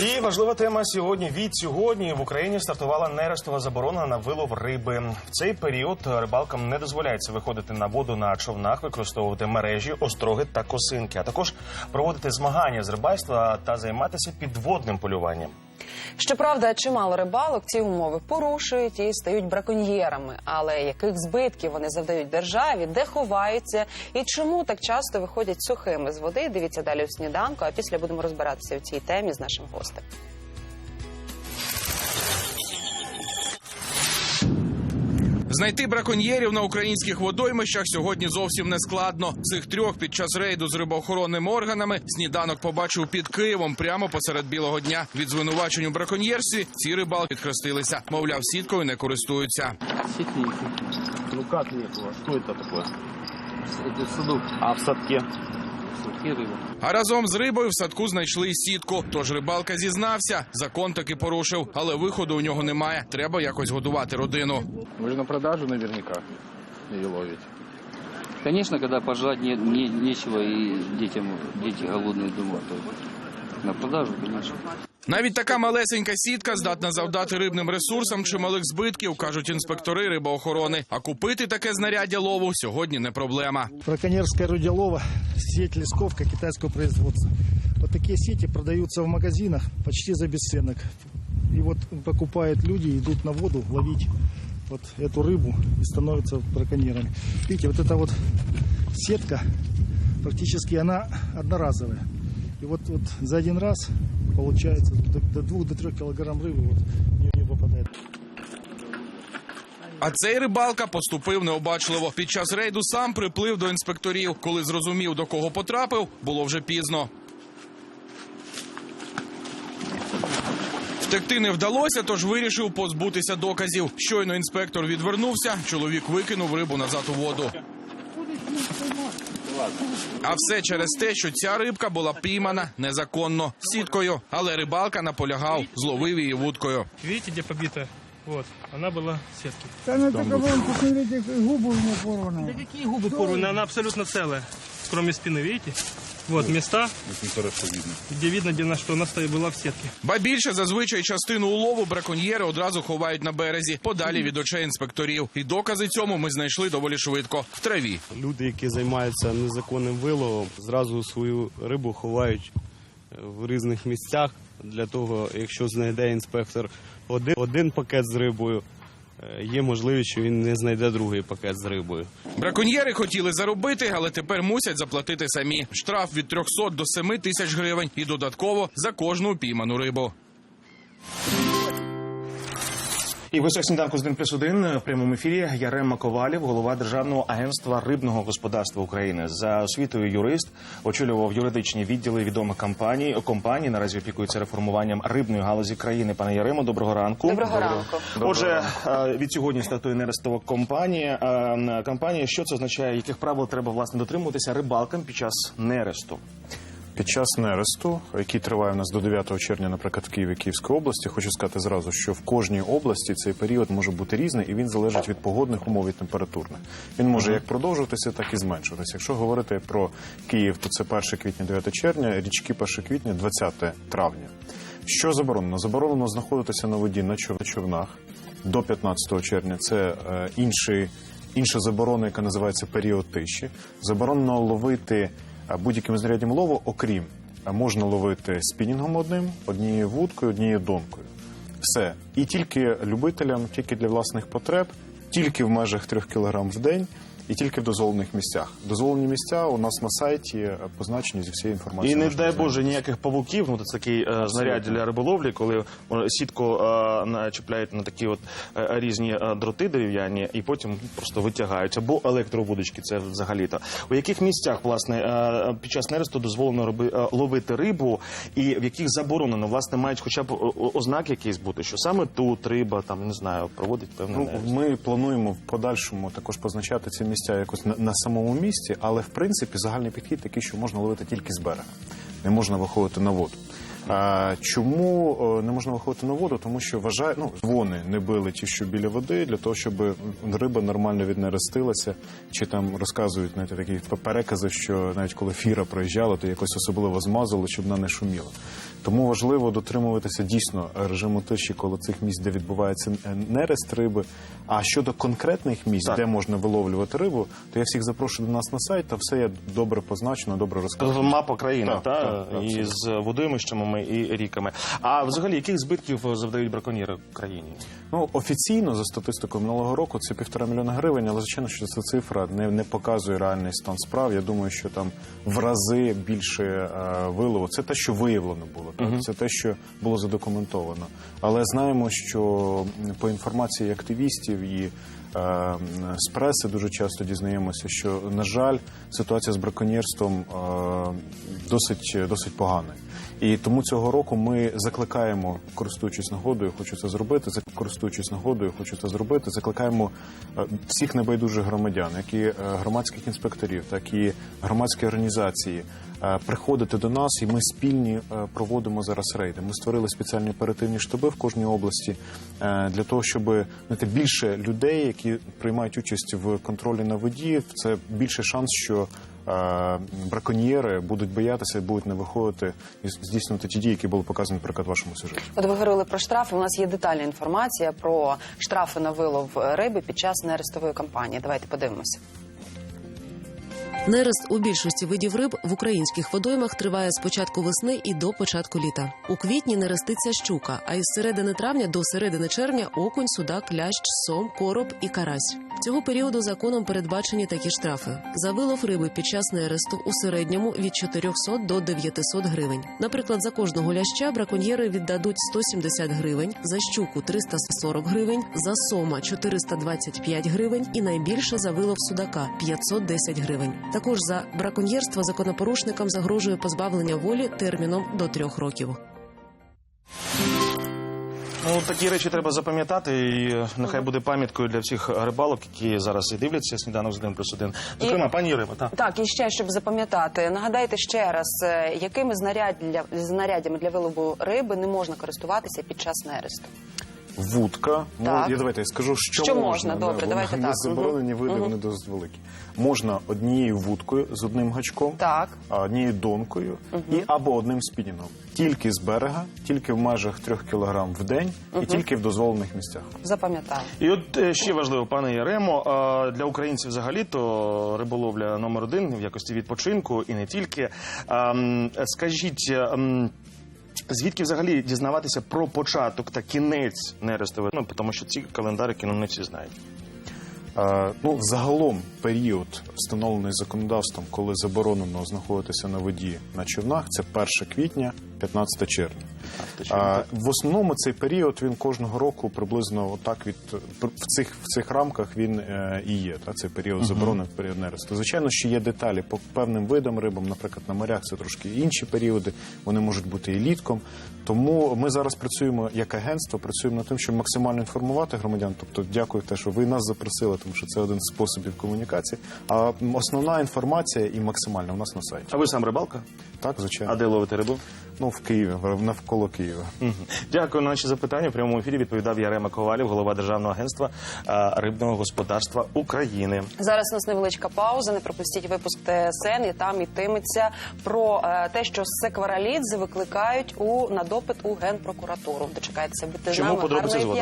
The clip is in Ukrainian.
І важлива тема сьогодні. Від сьогодні в Україні стартувала нерестова заборона на вилов риби. В цей період рибалкам не дозволяється виходити на воду на човнах, використовувати мережі, остроги та косинки, а також проводити змагання з рибальства та займатися підводним полюванням. Щоправда, чимало рибалок ці умови порушують і стають браконьєрами. Але яких збитків вони завдають державі, де ховаються і чому так часто виходять сухими з води? Дивіться далі у сніданку. А після будемо розбиратися в цій темі з нашим гостем. Знайти браконьєрів на українських водоймищах сьогодні зовсім не складно. Цих трьох під час рейду з рибоохоронними органами сніданок побачив під Києвом прямо посеред білого дня. Від звинувачень у браконьєрстві ці рибалки відхрестилися. Мовляв, сіткою не користуються. Нет. Ну как нет у вас? Что это такое? Это судок. А в садке? В садке рыба. А разом з рибою в садку знайшли і сітку. Тож рибалка зізнався, закон таки порушив, але виходу у нього немає. Треба якось годувати родину. Вы же на продажу наверняка ее ловите. Конечно, когда пожрать не, не- нечего и детям, дети голодные дома, то на продажу, конечно. Навіть така малесенька сітка здатна завдати рибним ресурсам чималих збитків, кажуть інспектори рибоохорони. А купити таке знаряддя лову сьогодні не проблема. Браконьерская рудилова, сеть лесковка китайского производства. Вот такие сети продаются в магазинах почти за бесценок. И вот покупают люди, идут на воду ловить вот эту рыбу и становятся браконьерами. Видите, вот эта вот сетка, практически она одноразовая. И вот, вот за один раз получается до, до 2 до 3 килограмм рыбы вот в неё не попадает. А цей рибалка поступив необачливо. Під час рейду сам приплив до інспекторів. Коли зрозумів, до кого потрапив, було вже пізно. Втекти не вдалося, тож вирішив позбутися доказів. Щойно інспектор відвернувся, чоловік викинув рибу назад у воду. А все через те, що ця рибка була піймана незаконно сіткою. Але рибалка наполягав, зловив її вудкою. Видите, где побита? Вот, она была в сетке. Да ну только вон, посмотрите, губы у меня порваны. Да какие губы порваны? Она абсолютно целая, кроме спины, видите? Вот места, где видно, где на что она стоит, была в сетке. Ба більше зазвичай частину улову браконьєри одразу ховають на березі, подалі від очей інспекторів. І докази цьому ми знайшли доволі швидко в траві. Люди, які займаються незаконним виловом, зразу свою рибу ховають е, в різних місцях для того, якщо знайде інспектор один, один пакет з рибою, є можливість, що він не знайде другий пакет з рибою. Браконьєри хотіли заробити, але тепер мусять заплатити самі. Штраф від 300 до 7 тисяч гривень і додатково за кожну пійману рибу. І в гостях сніданку з 1 плюс 1 в прямому ефірі Ярем Маковалів, голова Державного агентства рибного господарства України. За освітою юрист очолював юридичні відділи відомих компаній. Компанії наразі опікуються реформуванням рибної галузі країни. Пане Яремо, доброго ранку. Доброго ранку. Отже, е, від сьогодні стартує нерестова компанія. Е, Компанія, що це означає? Яких правил треба власне дотримуватися рибалкам під час нересту? Під час нересту, який триває у нас до 9 червня, наприклад, в Києві Київській області, хочу сказати зразу, що в кожній області цей період може бути різний, і він залежить від погодних умов і температурних. Він може як продовжуватися, так і зменшуватися. Якщо говорити про Київ, то це 1 квітня, 9 червня, річки 1 квітня, 20 травня. Що заборонено? Заборонено знаходитися на воді на чов- човнах до 15 червня. Це е, інший, інша заборона, яка називається період тиші. Заборонено ловити будь-яким знаряддям лову, окрім можна ловити спінінгом одним, однією вудкою, однією донкою. Все. І тільки любителям, тільки для власних потреб, тільки в межах 3 кг в день. І тільки в дозволених місцях. Дозволені місця у нас на сайті е, позначені зі всією І не дай. Боже ніяких павуків. Ну це такий е, знаряд для риболовлі, коли е, сітку е, начіпляють на такі от е, різні е, дроти дерев'яні, і потім просто витягають. Або електровудочки, це взагалі-то. У яких місцях власне е, під час нересту дозволено роби, е, ловити рибу, і в яких заборонено власне мають хоча б о- о- ознаки якісь бути, що саме тут риба там не знаю, проводить певний Ну, ми плануємо в подальшому також позначати ці місця якось на, на самому місці, але в принципі загальний підхід такий, що можна ловити тільки з берега, не можна виходити на воду. А, чому е, не можна виходити на воду? Тому що вважає, ну вони не били ті, що біля води, для того, щоб риба нормально віднерестилася, чи там розказують знаєте, такі перекази, що навіть коли фіра проїжджала, то якось особливо змазали, щоб вона не шуміла. Тому важливо дотримуватися дійсно режиму тиші коло цих місць, де відбувається е, нерест риби. А щодо конкретних місць, Так. де можна виловлювати рибу, то я всіх запрошую до нас на сайт, та все я добре позначено, добре розкажу. Мапа країни, Так, та, так, так, і з водоймищами і ріками. А взагалі, яких збитків завдають браконьєри країні? Ну офіційно за статистикою минулого року це півтора мільйона гривень, але звичайно, що ця цифра не, не показує реальний стан справ. Я думаю, що там в рази більше е, вилову. Це те, що виявлено було, так? це те, що було задокументовано. Але знаємо, що по інформації активістів і з преси дуже часто дізнаємося, що на жаль, ситуація з браконьєрством е, досить досить погана. І тому цього року ми закликаємо, користуючись нагодою, хочу це зробити. Користуючись нагодою, хочу це зробити. Закликаємо е, всіх небайдужих громадян, як і е, громадських інспекторів, так і громадські організації. е, Приходити до нас, і ми спільні е, проводимо зараз рейди. Ми створили спеціальні оперативні штаби в кожній області е, для того, щоб знаєте, більше людей, які приймають участь в контролі на воді, це більший шанс, що е, браконьєри будуть боятися, будуть не виходити і здійснювати ті дії, які були показані, наприклад, в вашому сюжеті. От ви говорили про штрафи. У нас є детальна інформація про штрафи на вилов риби під час нерестової кампанії. Давайте подивимося. Нерест у більшості видів риб в українських водоймах триває з початку весни і до початку літа. У квітні нереститься щука, а із середини травня до середини червня окунь, судак, лящ, сом, короб і карась. Цього періоду законом передбачені такі штрафи за вилов риби під час нересту у середньому від 400 до 900 гривень. Наприклад, за кожного ляща браконьєри віддадуть 170 гривень, за щуку 340 гривень, за сома 425 гривень і найбільше за вилов судака 510 гривень. Також за браконьєрство законопорушникам загрожує позбавлення волі терміном до трьох років. Ну, такі речі треба запам'ятати, і нехай буде пам'яткою для всіх рибалок, які зараз і дивляться сніданок з 1 плюс 1. Зокрема, пані Ірима, так. Так, і ще щоб запам'ятати, нагадайте ще раз, е, якими знаряд для знаряддями для вилову риби не можна користуватися під час нересту. Вудка. Так. Ну, я давайте я скажу, що, Що можна, добре, да, давайте так. заборонені види, Мгм. вони досить великі. Можна однією вудкою з одним гачком, Так. однією донкою і або одним спінінгом. Тільки з берега, тільки в межах трьох кілограм в день і тільки в дозволених місцях. Запам'ятали. І от е, ще важливо, пане Яремо, для українців взагалі то риболовля номер один в якості відпочинку і не тільки. Скажіть. Звідки взагалі дізнаватися про початок та кінець нерестової? Ну, тому що ці календарики ну, не всі знають. Е, Ну, загалом період, встановлений законодавством, коли заборонено знаходитися на воді на човнах, це 1 квітня, 15 червня. А, в основному цей період він кожного року приблизно отак від в цих в цих рамках він е, і є. Та цей період заборони період нересту. Звичайно, що є деталі по певним видам рибам. Наприклад, на морях це трошки інші періоди. Вони можуть бути і літком. Тому ми зараз працюємо як агентство, працюємо над тим, щоб максимально інформувати громадян. Тобто, дякую те, що ви нас запросили, тому що це один з способів комунікації. А основна інформація і максимальна у нас на сайті. А ви сам рибалка? Так, звичайно. А де ловите рибу? Ну в Києві, в- навколо Києва. Дякую на наші запитання. В прямому ефірі відповідав Ярема Ковалів, голова Державного агентства рибного господарства України. Зараз у нас невеличка пауза. Не пропустіть випуск ТСН, і там ітиметься про е, те, що секваралідзе викликають у на допит у генпрокуратуру. Дочекайтеся, бути з Чому нами. подробиці Гарної